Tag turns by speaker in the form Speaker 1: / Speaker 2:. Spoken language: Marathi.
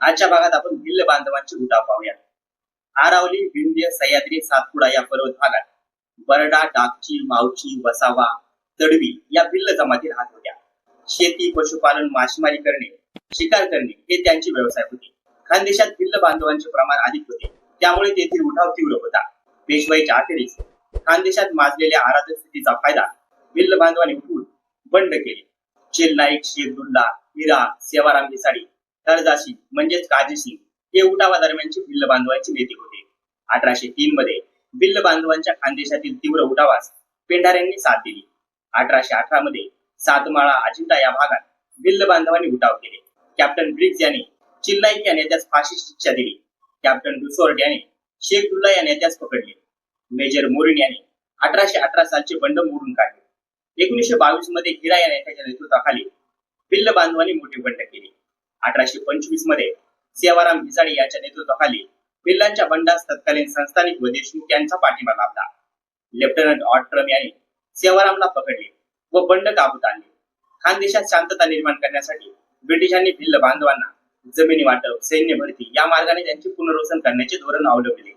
Speaker 1: आजच्या भागात आपण भिल्ल बांधवांची उठाव पाहूया. आरावली विंध्य सह्याद्री सातपुडा या पर्वत भागात बरडा डाकची मावची वसावा तडवी या भिल्ल जमाती राहत होत्या. शेती पशुपालन मासेमारी करणे शिकार करणे हे त्यांचे व्यवसाय होते. खानदेशात भिल्ल बांधवांचे प्रमाण अधिक होते. त्यामुळे तेथील उठाव तीव्र होता. पेशवाईच्या अखेरीस खानदेशात माजलेल्या आराधक स्थितीचा फायदा भिल्ल बांधवांनी उठवून बंड केले. चेल्लाईक शेखदुल्ला हिरा सेवाराम हिसाडी हरदासी म्हणजेच काजी सिंग हे उठावादरम्यानचे भिल्ल बांधवांची नेते होते. अठराशे तीन मध्ये भिल्ल बांधवांच्या खानदेशातील तीव्र उठावास पेंढाऱ्यांनी साथ दिली. अठराशे अठरा मध्ये सातमाळा अजिंठा या भागात भिल्ल बांधवांनी उठाव केले. कॅप्टन ब्रिग्ज यांनी चिल्लाईक या नेत्यास फाशीची शिक्षा दिली. कॅप्टन डुसोर्ट याने शेखुल्ला या नेत्यास पकडले. मेजर मोरिन याने अठराशे अठरा सालचे बंड मोडून काढले. एकोणीसशे बावीसमध्ये हिरा या नेत्याच्या नेतृत्वाखाली भिल्ल बांधवांनी मोठे बंड केले. अठराशे पंचवीसमध्ये सेवाराम भिसाडी यांच्या नेतृत्वाखाली भिल्लांच्या बंडास तत्कालीन संस्थानिक व देशमुख यांचा पाठिंबा लाभला. लेफ्टनंट ऑट्रम यांनी सेवारामला पकडले व बंड काबूत आणले. खानदेशात शांतता निर्माण करण्यासाठी ब्रिटिशांनी भिल्ल बांधवांना जमिनी वाटप सैन्य भरती या मार्गाने त्यांचे पुनर्वसन करण्याचे धोरण अवलंबले.